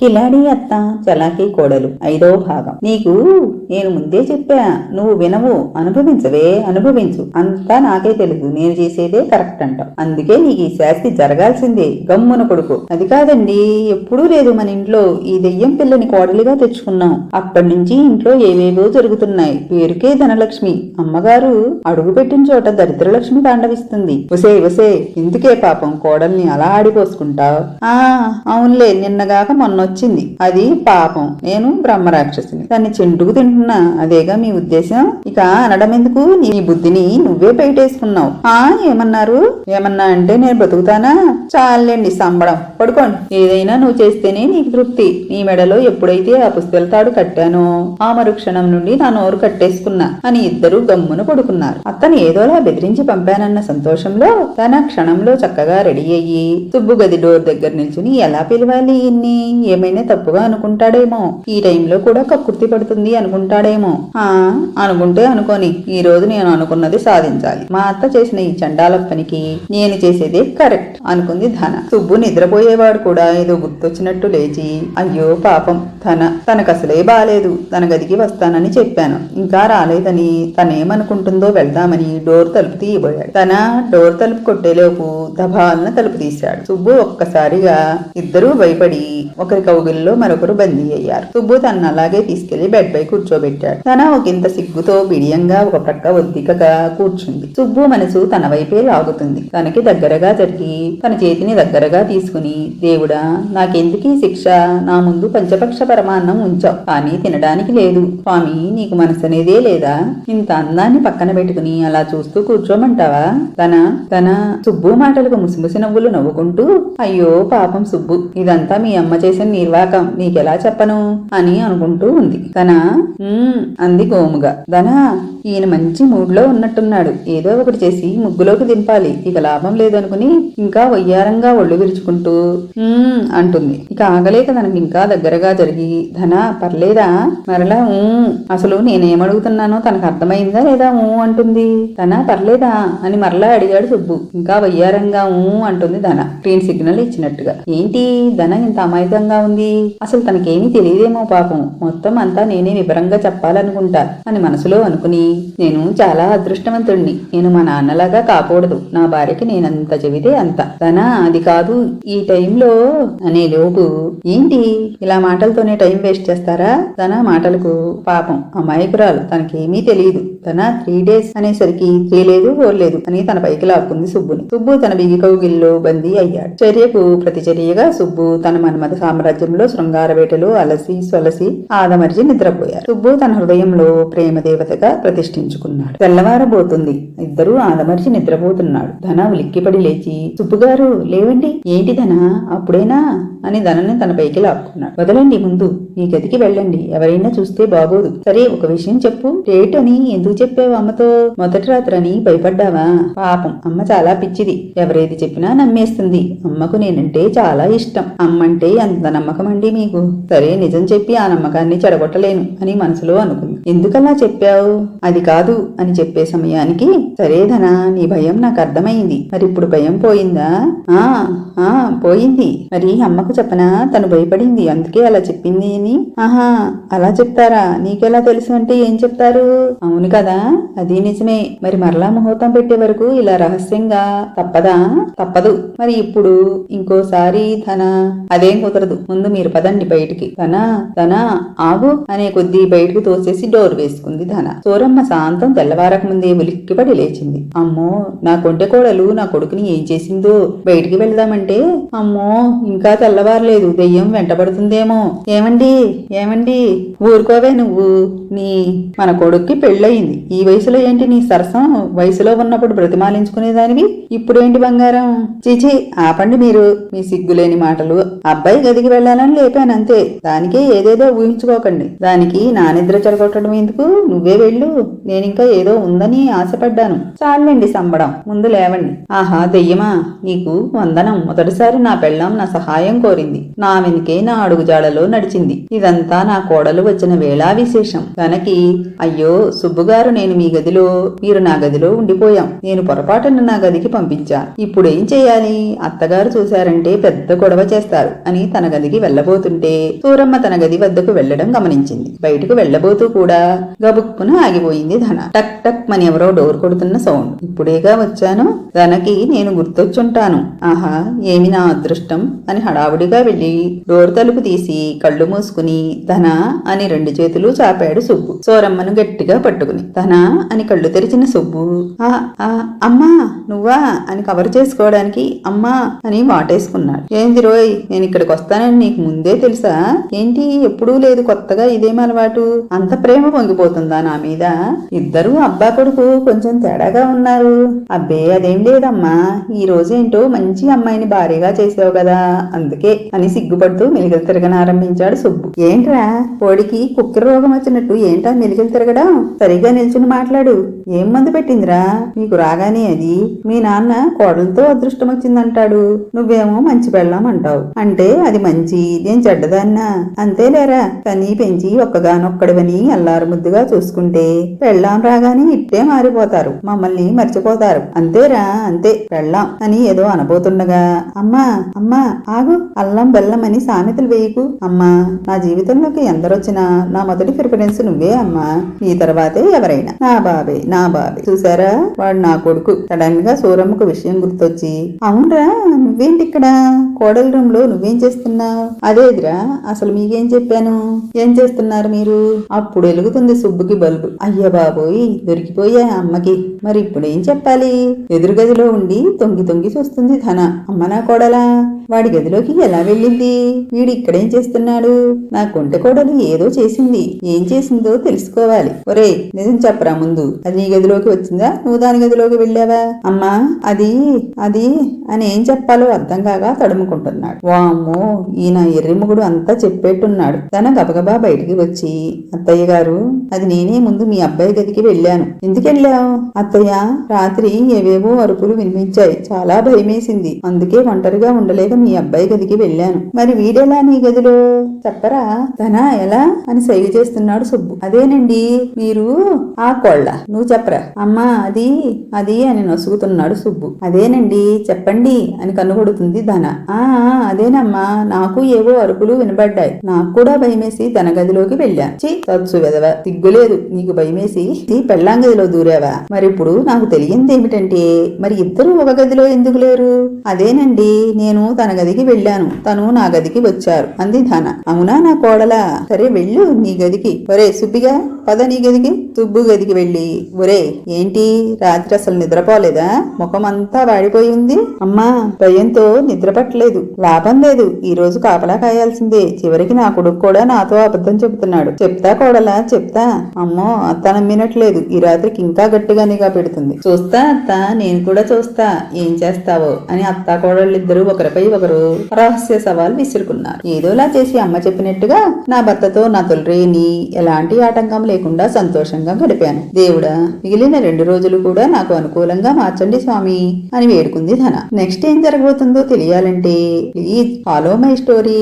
కిలాడి అత్త చలాకీ కోడలు. ఐదో భాగం. నీకు నేను ముందే చెప్పా నువ్వు వినవు అనుభవించవే అనుభవించు. అంతా నాకే తెలుసు నేను చేసేదే కరెక్ట్ అంటావు. అందుకే నీకు ఈ శాస్తి జరగాల్సిందే గమ్మున కొడుకు. అది కాదండి ఎప్పుడూ లేదు మన ఇంట్లో. ఈ దెయ్యం పిల్లని కోడలిగా తెచ్చుకున్నాం. అప్పటి నుంచి ఇంట్లో ఏవేవో జరుగుతున్నాయి. పేరుకే ధనలక్ష్మి. అమ్మగారు అడుగు పెట్టిన చోట దరిద్రలక్ష్మి తాండవిస్తుంది. వసే వసే ఎందుకే పాపం కోడల్ని అలా ఆడిపోసుకుంటావు? ఆ అవునులే నిన్నగాక మొన్న వచ్చింది. అది పాపం. నేను బ్రహ్మరాక్షసుని. దాన్ని చెంటుకు తింటున్నా. అదేగా మీ ఉద్దేశం? ఇక అనడం ఎందుకు నీ బుద్ధిని నువ్వే బయటేసుకున్నావు. ఆ ఏమన్నారు? ఏమన్నా అంటే నేను బ్రతుకుతానా? చాలండి సంబడం. పడుకోండి. ఏదైనా నువ్వు చేస్తేనే నీకు తృప్తి. నీ మెడలో ఎప్పుడైతే ఆ పుస్తల తాడు కట్టానో ఆ మరుక్షణం నుండి నా నోరు కట్టేసుకున్నా అని ఇద్దరు గమ్మున పడుకున్నారు. అతను ఏదోలా బెదిరించి పంపానన్న సంతోషంలో తన క్షణంలో చక్కగా రెడీ అయ్యి సుబ్బు గది డోర్ దగ్గర నిల్చుని ఎలా పిలవాలి ఇన్ని? ఏమైనా తప్పుగా అనుకుంటాడేమో. ఈ టైంలో కూడా కక్కుర్తి పడుతుంది అనుకుంటాడేమో. ఆ అనుకుంటే అనుకోని. ఈ రోజు నేను అనుకున్నది సాధించాలి. మా అత్త చేసిన ఈ చండాల పనికి నేను చేసేదే కరెక్ట్ అనుకుంది ధన. సుబ్బు నిద్రపోయేవాడు కూడా ఏదో గుర్తొచ్చినట్టు లేచి అయ్యో పాపం ధన తనకు అసలే బాలేదు. తన గదికి వస్తానని చెప్పాను. ఇంకా రాలేదని తనేమనుకుంటుందో వెళ్దామని డోర్ తలుపు తీయబోయాడు. తన డోర్ తలుపు కొట్టేలోపు దబాలన తలుపు తీశాడు. సుబ్బు ఒక్కసారిగా ఇద్దరూ భయపడి ఒకరి కౌగిల్లో మరొకరు బందీ అయ్యారు. సుబ్బు తన అలాగే తీసుకెళ్ళి బెడ్ పై కూర్చోబెట్టాడు. తన ఒకంత సిగ్గుతో బిడియంగా ఒక ప్రక్క ఒద్దికగా కూర్చుంది. సుబ్బు మనసు తన వైపే లాగుతుంది. తనకి దగ్గరగా జరిగి తన చేతిని దగ్గరగా తీసుకుని దేవుడా నాకెందుకీ శిక్ష? నా ముందు పంచపక్ష పరమాన్నం ఉంచావు కానీ తినడానికి లేదు. స్వామి నీకు మనసు అనేదే లేదా? ఇంత అందాన్ని పక్కన పెట్టుకుని అలా చూస్తూ కూర్చోమంటావా? తన తన సుబ్బు మాటలకు ముసిముసి నవ్వులు నవ్వుకుంటూ అయ్యో పాపం సుబ్బు. ఇదంతా మీ అమ్మ చేసిన నిర్వాకం. నీకెలా చెప్పను? అని అనుకుంటూ ఉంది. తన అంది గోముగా. ధనా ఈయన మంచి మూడ్లో ఉన్నట్టున్నాడు. ఏదో ఒకటి చేసి ముగ్గులోకి దింపాలి. ఇక లాభం లేదనుకుని ఇంకా వయ్యారంగా ఒళ్ళు విరుచుకుంటూ అంటుంది. ఇక ఆగలేక తనకి ఇంకా దగ్గరగా జరిగి ధన పర్లేదా? మరలా ఊ అసలు నేనేమడుగుతున్నానో తనకు అర్థమైందా లేదా ఊ అంటుంది. ధన పర్లేదా? అని మరలా అడిగాడు సుబ్బు. ఇంకా వయ్యారంగా ఊ అంటుంది ధన. గ్రీన్ సిగ్నల్ ఇచ్చినట్టుగా. ఏంటి? ధన ఇంత అమాయకంగా ఉంది. అసలు తనకేమీ తెలియదేమో పాపం. మొత్తం అంతా నేనే వివరంగా చెప్పాలనుకుంటా అని మనసులో అనుకుని నేను చాలా అదృష్టవంతుణ్ణి. నేను మా నాన్నలాగా కాకూడదు. నా భార్యకి నేనంత చెబితే అంత. తన అది కాదు. ఈ టైంలో అనే లోపు ఏంటి? ఇలా మాటలతోనే టైం వేస్ట్ చేస్తారా? తన మాటలకు పాపం. అమాయకురాలు. తనకేమీ తెలియదు తన త్రీ డేస్ అనేసరికి త్రీ లేదు ఫోర్ లేదు అని తన పైకి లాక్కుంది సుబ్బుని. సుబ్బు తన బిగి కౌగిల్లో బందీ అయ్యాడు. చర్యకు ప్రతిచర్యగా సుబ్బు తన మన్మథ సామ్రాజ్యంలో శృంగార వేటలో అలసి సొలసి ఆదమరిచి నిద్రపోయారు. సుబ్బు తన హృదయంలో ప్రేమ దేవతగా ప్రతిష్ఠించుకున్నాడు తెల్లవారబోతుంది. ఇద్దరూ ఆదమర్చి నిద్రపోతున్నాడు. ధన ఉలిక్కిపడి లేచి సుబ్బుగారు లేవండి. ఏంటి ధన? అప్పుడేనా? అని ధనని తన పైకి లాక్కున్నాడు. వదలండి ముందు. మీ గదికి వెళ్ళండి. ఎవరైనా చూస్తే బాగోదు. సరే ఒక విషయం చెప్పు. రేట్ అని ఎందుకు చెప్పావు అమ్మతో? మొదటి రాత్రని భయపడ్డావా? పాపం. అమ్మ చాలా పిచ్చిది. ఎవరేది చెప్పినా నమ్మేస్తుంది. అమ్మకు నేనంటే చాలా ఇష్టం. అమ్మంటే అంత నమ్మకం అండి మీకు? సరే నిజం చెప్పి ఆ నమ్మకాన్ని చెడగొట్టలేను అని మనసులో అనుకుంది. ఎందుకలా చెప్పావు? అది కాదు అని చెప్పే సమయానికి సరేధనా నీ భయం నాకు అర్థమైంది. మరి ఇప్పుడు భయం పోయిందా? ఆ ఆ పోయింది. మరి అమ్మకు చెప్పనా? తను భయపడింది. అందుకే అలా చెప్పింది అని. ఆహా అలా చెప్తారా? నీకెలా తెలుసు అంటే ఏం చెప్తారు? అవును కదా అది నిజమే. మరి మరలా ముహూర్తం పెట్టే వరకు ఇలా రహస్యంగా తప్పదా? తప్పదు. మరి ఇప్పుడు ఇంకోసారి ధన అదేం కుదరదు. ముందు మీరు పదండి బయటికి. ధన ధన ఆగు అనే కొద్దీ బయటకు తోసేసి డోర్ వేసుకుంది ధన. సూరమ్మ శాంతం తెల్లవారక ముందే ఉలిక్కిపడి లేచింది. అమ్మో నా కొంటె కోడలు నా కొడుకుని ఏం చేసిందో? బయటికి వెళ్దామంటే అమ్మో ఇంకా తెల్లవారలేదు దెయ్యం వెంటబడుతుందేమో. ఏమండి ఏమండి ఊరుకోవే నువ్వు. నీ మన కొడుక్కి పెళ్ళయింది. ఈ వయసులో ఏంటి నీ సరసం? వయసులో ఉన్నప్పుడు బ్రతిమాలించుకునేదానివి? ఇప్పుడేంటి బంగారం? చీచి ఆపండి మీరు. మీ సిగ్గులేని మాటలు. అబ్బాయి గదికి వెళ్ళాలని లేపాను అంతే దానికే ఏదేదో ఊహించుకోకండి. దానికి నా నిద్ర చెడగొట్టడం ఎందుకు? నువ్వే వెళ్ళు. నేనింకా ఏదో ఉందని ఆశపడ్డాను. చాలండి సంబడం. ముందు లేవండి. ఆహా దెయ్యమా నీకు వందనం. మొదటిసారి నా పెళ్ళాం నా సహాయం కోరింది. నా వెనుకే నా అడుగుజాడలో నడిచింది. ఇదంతా నా కోడలు వచ్చిన వేళా విశేషం. కనకి అయ్యో సుబ్బుగారు నేను మీ గదిలో మీరు నా గదిలో ఉండిపోయాం. నేను పొరపాటున నా గదికి పంపించాను ఇప్పుడేం చేయాలి? అత్తగారు చూశారంటే పెద్ద గొడవ చేస్తారు అని తన గదికి వెళ్ళబోతుంటే సూరమ్మ తన గది వద్దకు వెళ్ళడం గమనించింది. బయటకు వెళ్ళబోతూ కూడా గబుక్కున ఆగిపోయింది ధన. టక్ టక్ మని ఎవరో డోర్ వస్తున్న సౌండ్. ఇప్పుడేగా వచ్చాను? తనకి నేను గుర్తొచ్చుంటాను. ఆహా ఏమి నా అదృష్టం? అని హడావుడిగా వెళ్ళి డోర్ తలుపు తీసి కళ్ళు మూసుకుని ధన అని రెండు చేతులు చాపాడు సుబ్బు. సోరమ్మను గట్టిగా పట్టుకుని ధన అని కళ్ళు తెరిచిన సుబ్బు. ఆ ఆ, అమ్మా నువ్వా? అని కవర్ చేసుకోవడానికి అమ్మా అని వాటేసుకున్నాడు. ఏంది రోయ్ నేను ఇక్కడికి వస్తానని నీకు ముందే తెలుసా? ఏంటి ఎప్పుడూ లేదు కొత్తగా ఇదేం అలవాటు? అంత ప్రేమ పొంగిపోతుందా నా మీద? ఇద్దరు అబ్బా కొడుకు కొంచెం తేడా తేడాగా ఉన్నారు. అబ్బే అదేం లేదమ్మా. ఈ రోజేంటో ఏంటో మంచి అమ్మాయిని భారీగా చేసావు కదా. అందుకే అని సిగ్గుపడుతూ మెలికలు తిరగనారంభించాడు సుబ్బు. ఏంట్రా? కోడికి కుక్కర రోగం వచ్చినట్టు ఏంటా మెలికలు తిరగడం? సరిగా నిల్చుని మాట్లాడు. ఏం మందు పెట్టిందిరా? నీకు రాగానే అది మీ నాన్న కోడలతో అదృష్టం వచ్చిందంటాడు. నువ్వేమో మంచి పెళ్ళాం అంటావు. అంటే అది మంచి నేను చెడ్డదాన్నా? అంతేలేరా. కనీ పెంచి ఒక్కగానొక్కడివని అల్లారు ముద్దుగా చూసుకుంటే పెళ్ళాం రాగానే ఇట్టే మారిపోతారు. మమ్మల్ని మర్చిపోతారు. అంతేరా అంతే వెళ్ళాం అని ఏదో అనబోతుండగా అమ్మా అమ్మా ఆగు అల్లం బెల్లం అని సామెతలు వేయకు అమ్మా. నా జీవితంలోకి ఎందరొచ్చినా నా మొదటి ప్రిఫరెన్స్ నువ్వే అమ్మా. నీ తర్వాతే ఎవరైనా. నా బాబే నా బాబే. చూసారా వాడు నా కొడుకు. సడన్గా సూరమ్మకు విషయం గుర్తొచ్చి అవునరా నువ్వేంటి ఇక్కడ కోడల రూమ్లో నువ్వేం చేస్తున్నావు? అదేదిరా అసలు మీకేం చెప్పాను? ఏం చేస్తున్నారు మీరు? అప్పుడు వెలుగుతుంది సుబ్బుకి బల్బు. అయ్య బాబోయ్ దొరికిపోయా అమ్మకి. మరి ఇప్పుడు ఏం చెప్పాలి? ఎదురు గదిలో ఉండి తొంగి తొంగి చూస్తుంది ధన. అమ్మ నా కోడలా? వాడి గదిలోకి ఎలా వెళ్ళింది? వీడు ఇక్కడేం చేస్తున్నాడు? నా కొంటె కోడలు ఏదో చేసింది. ఏం చేసిందో తెలుసుకోవాలి. ఒరే నిజం చెప్పరా ముందు. అది నీ గదిలోకి వచ్చిందా? నువ్వు దాని గదిలోకి వెళ్ళావా? అమ్మా అది అది అని ఏం చెప్పాలో అర్థం కాగా తడుముకుంటున్నాడు. వామ్మో ఈయన ఎర్రిముగుడు అంతా చెప్పేట్టున్నాడు. తన గబగబా బయటికి వచ్చి అత్తయ్య గారు అది నేనే ముందు మీ అబ్బాయి గదికి వెళ్ళాను. ఎందుకు వెళ్ళావు? అత్తయ్య రాత్రి ఏవేవో అరుపులు వినిపించాయి. చాలా భయమేసింది. అందుకే ఒంటరిగా ఉండలేక మీ అబ్బాయి గదికి వెళ్ళాను. మరి వీడెలా నీ గదిలో? చెప్పరా? తన ఎలా? అని సైగ చేస్తున్నాడు సుబ్బు. అదేనండి మీరు ఆ కోళ్ళ. నువ్వు చెప్పరా? అమ్మా అది అది అని నొసుగుతున్నాడు సుబ్బు. అదేనండి చెప్పండి అని కనుగొడుతుంది ధన. ఆ అదేనమ్మా నాకు ఏవో అరుపులు వినబడ్డాయి. నాకు కూడా భయమేసి తన గదిలోకి వెళ్ళాను చి తత్సు వెదవ తిగ్గులేదు. నీకు భయమేసి ఈ పెళ్ళాం గదిలో దూరావా? మరి ఇప్పుడు నాకు తెలియంది ఏమిటంటే మరి ఇద్దరు ఒక గదిలో ఎందుకు లేరు? అదేనండి నేను తన తన గదికి వెళ్ళాను. తను నా గదికి వచ్చారు. అంది ధన. అవునా నా కోడలా? సరే వెళ్ళు నీ గదికి. ఒరే సుబ్బిగా పద నీ గదికి. సుబ్బు గదికి వెళ్ళి ఒరే ఏంటి? రాత్రి అసలు నిద్రపోలేదా? ముఖం అంతా వాడిపోయి ఉంది. అమ్మా భయంతో నిద్ర పట్టలేదు లాభం లేదు. ఈ రోజు కాపలా కాయాల్సిందే. చివరికి నా కొడుకు కూడా నాతో అబద్ధం చెబుతున్నాడు. చెప్తా కోడలా చెప్తా. అమ్మో అత్త నమ్మినట్లేదు. ఈ రాత్రికి ఇంకా గట్టిగానిగా పెడుతుంది. చూస్తా అత్త నేను కూడా చూస్తా. ఏం చేస్తావో అని అత్త కోడళ్ళిద్దరూ ఒకరిపై ఒకరు రహస్య సవాల్ విసురుకున్నారు. ఏదోలా చేసి అమ్మ చెప్పినట్టుగా నా భర్తతో నా తొలరేని ఎలాంటి ఆటంకం లేకుండా సంతోషంగా గడిపాను. దేవుడా మిగిలిన రెండు రోజులు కూడా నాకు అనుకూలంగా మార్చండి స్వామి అని వేడుకుంది ధన. నెక్స్ట్ ఏం జరగబోతుందో తెలియాలంటే ప్లీజ్ ఫాలో మై స్టోరీ